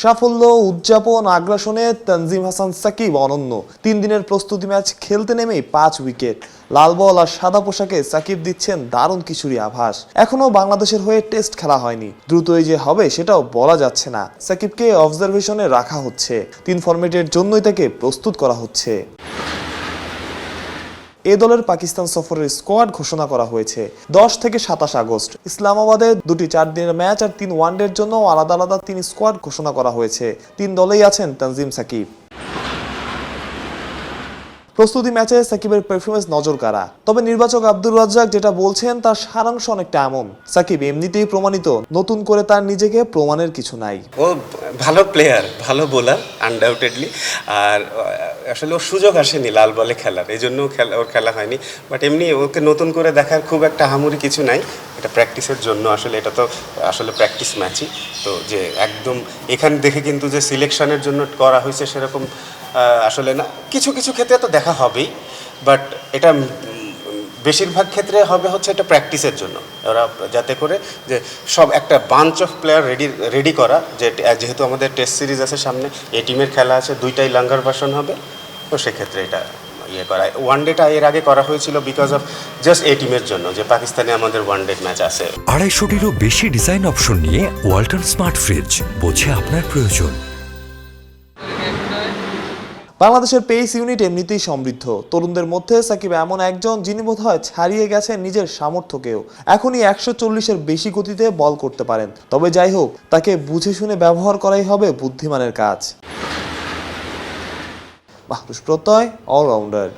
সাফল্য, উদযাপন, আগ্রাসনে তানজিম হাসান, সাকিব অনন্য। তিন দিনের প্রস্তুতি ম্যাচ খেলতে নেমেই পাঁচ উইকেট। লাল বল আর সাদা পোশাকে সাকিব দিচ্ছেন দারুণ কিছুরই আভাস। এখনও বাংলাদেশের হয়ে টেস্ট খেলা হয়নি। দ্রুতই যে হবে, সেটাও বলা যাচ্ছে না। সাকিবকে অবজারভেশনে রাখা হচ্ছে। তিন ফরম্যাটের জন্যই তাকে প্রস্তুত করা হচ্ছে। এ দলের পাকিস্তান সফরের স্কোয়াড ঘোষণা করা হয়েছে। দশ থেকে সাতাশ আগস্ট, ইসলামাবাদে দুটি চার দিনের ম্যাচ আর তিন ওয়ানডের জন্য আলাদা আলাদা তিন স্কোয়াড ঘোষণা করা হয়েছে। তিন দলেই আছেন তানজিম সাকিব। প্রস্তুতি ম্যাচে সাকিবের পারফরমেন্স নজর কাড়া। তবে নির্বাচক আব্দুর রাজ্জাক যেটা বলছেন, তার সারাংশ অনেকটা এমন। সাকিব এমনিতেই প্রমাণিত, নতুন করে তার নিজেকে প্রমাণের কিছু নাই। ও ভালো প্লেয়ার ভালো বোলার আনডাউটেডলি আর আসলে ওর সুযোগ আসেনি লাল বলে খেলার, এই জন্য খেলা, ওর খেলা হয়নি। বাট এমনি ওকে নতুন করে দেখার খুব একটা হামুরি কিছু নাই। এটা প্র্যাকটিসের জন্য আসলে, এটা তো আসলে প্র্যাকটিস ম্যাচই তো যে একদম এখানে দেখে কিন্তু যে সিলেকশনের জন্য করা হয়েছে সেরকম আসলে না, কিছু কিছু ক্ষেত্রে তো দেখা হবেই বাট এটা বেশিরভাগ ক্ষেত্রে হবে হচ্ছে এটা প্র্যাকটিসের জন্য। ওরা যাতে করে যে সব একটা bunch of player ready ready করা, যে যেহেতু আমাদের টেস্ট সিরিজ আছে সামনে এ টিমের খেলা আছে, দুইটাই লাঙ্গার ভার্সন হবে, তো সেক্ষেত্রে এটা ইয়ে করা। ওয়ান ডেটা এর আগে করা হয়েছিল বিকজ অফ জাস্ট এ টিমের জন্য, যে পাকিস্তানে আমাদের ওয়ান ডে ম্যাচ আছে। আড়াইশোটিরও বেশি ডিজাইন অপশন নিয়ে ওয়ালটন স্মার্ট ফ্রিজ বোঝে আপনার প্রয়োজন। বাংলাদেশের পেস ইউনিট এমনিতেই সমৃদ্ধ। তরুণদের মধ্যে সাকিব এমন একজন যিনি বোধ হয় ছাড়িয়ে গেছেন নিজের সামর্থ্যকেও। এখনই একশো চল্লিশের বেশি গতিতে বল করতে পারেন। তবে যাই হোক, তাকে বুঝে শুনে ব্যবহার করাই হবে বুদ্ধিমানের কাজ। বাহ প্রত্যয় অলরাউন্ডার